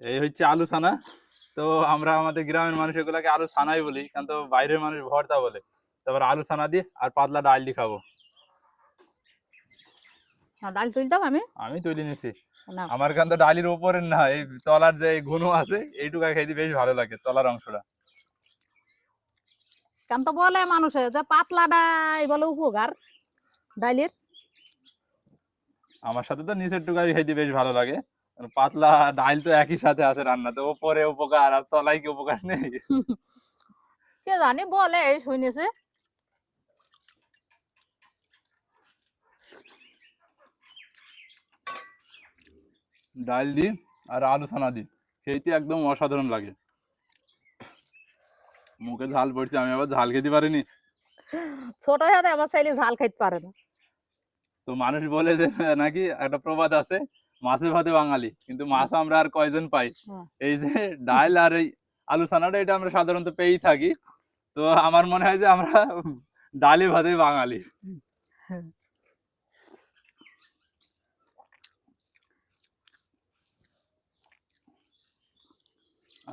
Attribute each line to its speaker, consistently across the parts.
Speaker 1: এই হচ্ছে আলু ছানা। তো আমরা আমাদের গ্রামের মানুষ এগুলাকে আলু ছানাই বলি কিন্তু বাইরের মানুষ ভর্তা বলে। তারপর আলু ছানা দিয়ে আর পাতলা ডাল দিয়ে খাব।
Speaker 2: ডাল তুলতাম আমি।
Speaker 1: আমি নিছি। আমার ডালির উপরে না এই তলার যে ঘন আছে এইটুকু খাইতে বেশ ভালো লাগে তলার অংশটা।
Speaker 2: কেন তো বলে মানুষে যে পাতলা ডাই বলে উপকার ডাইলের।
Speaker 1: আমার সাথে তো নিচের টুকাই খাইতে বেশ ভালো লাগে। পাতলা ডাল তো একই সাথে আছে রান্নাতে ওপরে উপকার আর তলায় কি উপকার নেই?
Speaker 2: কে জানি বলে এই শুনেছে।
Speaker 1: ডাল দি আর আলু ছানা দি খেতে একদম অসাধারণ লাগে। মুখে ঝাল পড়ছে আমি আবার ঝাল খেতে পারিনি।
Speaker 2: ছোট হাতে আমার ছেলে ঝাল খাইতে পারে না।
Speaker 1: তো মানুষ বলে যে নাকি একটা প্রবাদ আছে মাছে ভাতে বাঙালি কিন্তু মাছ আমরা আর কয়জন পাই?
Speaker 2: হ্যাঁ।
Speaker 1: এই যে ডাল আর এই আলু ছানাটা এটা আমরা সাধারণত পেয়েই থাকি। তো আমার মনে হয় যে আমরা ডালে ভাতে বাঙালি।
Speaker 2: হ্যাঁ।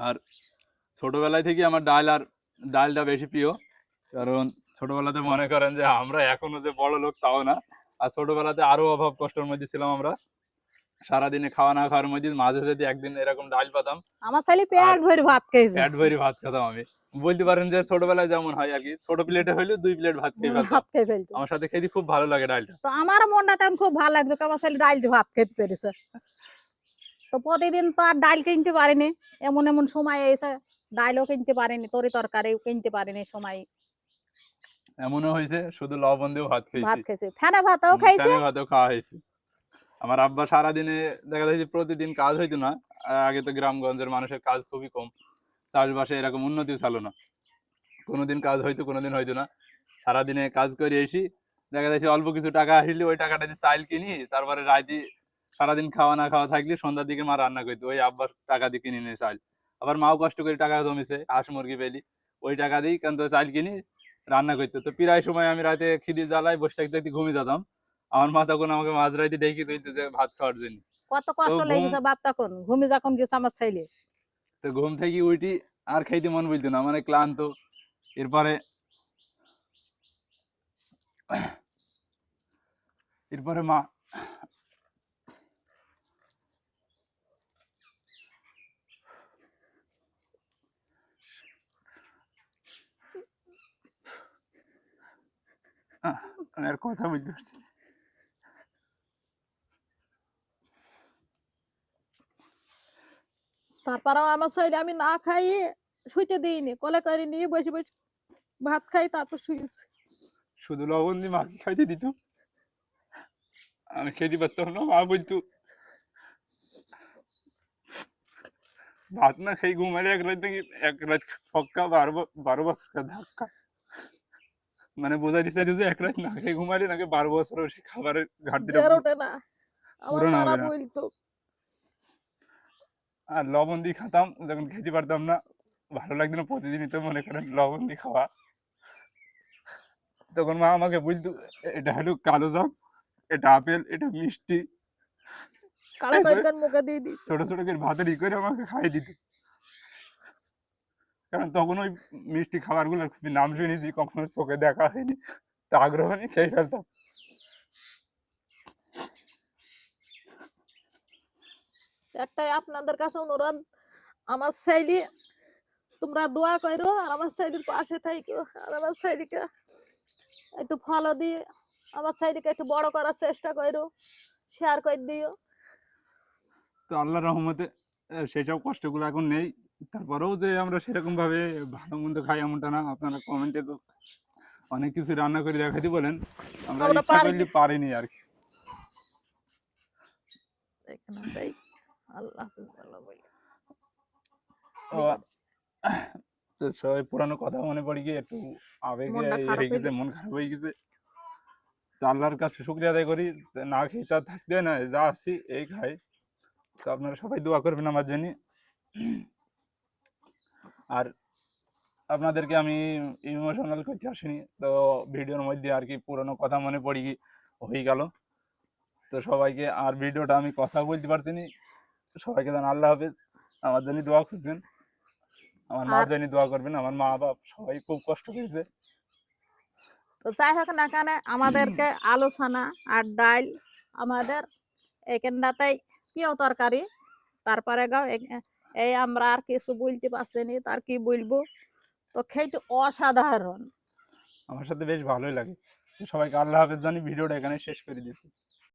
Speaker 1: আর ছোটবেলায় থেকে আমার ডাল আর ডালটা বেশি প্রিয় কারণ ছোটবেলাতে মনে করেন যে আমরা এখনও যে বড় লোক তাও না। আর ছোটবেলাতে আরও অভাব কষ্টের মধ্যে ছিলাম আমরা। সারাদিনে খাওয়া না খাওয়ার মধ্যে মাঝে যদি একদিন এরকম ডাল পাতাম
Speaker 2: আমার ছেলে পেট ভরে ভাত খেয়েছে।
Speaker 1: প্যাট ভরি ভাত খেতাম আমি। বলতে পারেন যে ছোটবেলায় যেমন হয় আর কি ছোট প্লেটে হইলে দুই প্লেট ভাত খেয়ে
Speaker 2: ভাত খেয়ে ফেলতো
Speaker 1: আমার সাথে খেতে খুব ভালো লাগে ডালটা।
Speaker 2: তো আমার মনটা খুব ভালো লাগতো আমার ছেলে ডাল ভাত খেতে পেরেছে। তো প্রতিদিন তো আর ডাল কিনতে পারিনি এমন এমন সময় এসে ডালও কিনতে পারিনি তরি তরকারিও কিনতে পারিনি সময়।
Speaker 1: এমনও হয়েছে শুধু লবণ দিয়ে ভাত
Speaker 2: ভাত
Speaker 1: খেয়েছি।
Speaker 2: খেয়েছে ফেনা ভাতও খাইছে
Speaker 1: ফ্যানে ভাতেও খাওয়া হয়েছে। আমার আব্বা সারাদিনে দেখা যায় যে প্রতিদিন কাজ হইতো না। আগে তো গ্রামগঞ্জের মানুষের কাজ খুবই কম। চাষবাসে এরকম উন্নতি ছিল না। কোনোদিন কাজ হইতো, কোনোদিন হইতো না। সারাদিনে কাজ করে এসি, দেখা যাচ্ছে অল্প কিছু টাকা আসলে ওই টাকাটা দিয়ে চাইল কিনি, তারপরে রাইতে সারাদিন খাওয়া না খাওয়া থাকলে সন্ধ্যার দিকে মা রান্না করতো। ওই আব্বার টাকা দিয়ে কিনে নিয়ে চাইল। আবার মাও কষ্ট করে টাকা জমিছে, হাঁস মুরগি পেলি, ওই টাকা দিয়েই কিন্তু চাইল কিনি, রান্না করতো। তো প্রায় সময় আমি রাতে খিদি জ্বালাই বসে থাকতে ঘুমিয়ে যেতাম। আমার মা তখন আমাকে মাঝ রাইতে ডেকে দিতে যে ভাত খাওয়ার জন্য।
Speaker 2: কত কষ্ট লেগেছে বাপ তখন। ঘুমে যখন গেছে আমার ছেলে।
Speaker 1: তো ঘুম থেকে উঠি আর খাইতে মন বলতো না মানে ক্লান্ত। এরপরে এরপরে মা আর কথা বলতে পারছি
Speaker 2: তারপরেও আমার ছেলে আমি না খাইয়ে শুইতে দিইনি কলে করে নিয়ে বসে বসে ভাত খাই তারপর শুয়েছি।
Speaker 1: শুধু লবণ দিয়ে মাকে খাইতে দিত? আমি খেতে পারতাম না মা বলতো। ভাত না খাই ঘুমালে এক রাত থেকে এক রাত ছক্কা বারো বারো বছর ধাক্কা। মানে বোঝা দিচ্ছে যে এক রাত না খেয়ে ঘুমালে নাকি বারো বছর সে খাবারের
Speaker 2: ওঠে না। আমার। বলতো
Speaker 1: আর লবণ দিয়ে খেতাম যখন খেতে পারতাম না। ভালো লাগতো না প্রতিদিনই তো মনে করেন লবণ দিয়ে খাওয়া। তখন মা আমাকে বলতো এটা হলো কালো জাম এটা আপেল এটা মিষ্টি। ছোট ছোট করে ভাতের ই করে আমাকে খাইয়ে দিত। কারণ তখন ওই মিষ্টি খাবারগুলোর খুবই নাম শুনেছি কখনো চোখে দেখা হয়নি। তা আগ্রহ নিয়ে খেয়ে ফেলতাম।
Speaker 2: একটাই আপনাদের কাছে অনুরোধ আমার ছেলে তোমরা দোয়া করো আর আমার ছেলের পাশে থাকো আর আমার ছেলেকে একটু ফলো দিয়ে আমার ছেলেকে একটু বড় করার চেষ্টা করো শেয়ার করে দিও।
Speaker 1: তো আল্লাহ রহমতে সেসব কষ্টগুলো এখন নেই তারপরেও যে আমরা সেরকম ভাবে ভালো মন্দ খাই এমনটা না আপনারা কমেন্টে তো অনেক কিছু রান্না করে দেখাতে বলেন আমরা
Speaker 2: আমরা
Speaker 1: ইচ্ছা করলে পারিনি আর কি।
Speaker 2: আল্লাহ
Speaker 1: তো সবাই পুরানো কথা মনে পড়ে গিয়ে একটু আবেগে হয়ে গেছে মন খারাপ হয়ে গেছে। আল্লাহর কাছে শুক্রিয়া আদায় করি না খেয়ে তো হয় না যা আসছি এই খাই। তো আপনারা সবাই দোয়া করবেন আমার জন্য। আর আপনাদেরকে আমি ইমোশনাল করতে আসিনি তো ভিডিওর মধ্যে আর কি পুরনো কথা মনে পড়ে গিয়ে হয়ে গেল। তো সবাইকে আর ভিডিওটা আমি কথা বলতে পারছি না। সবাইকে জান আল্লাহ হাফেজ। আমার জন্য দোয়া করবেন। আমার মার জন্য দোয়া করবেন। আমার মা বাপ সবাই খুব কষ্ট পেয়েছে।
Speaker 2: তো যাই হোক না কেন আমাদেরকে আলোচনা আর ডাইল আমাদের এখানটাতেই প্রিয় তরকারি। তারপরে গাও এই আমরা আর কিছু বলতে পারছি নি তার কি বলব? তো খেতে অসাধারণ।
Speaker 1: আমার সাথে বেশ ভালোই লাগে। সবাইকে আল্লাহ হাফেজ জানি ভিডিওটা এখানে শেষ করে দিচ্ছি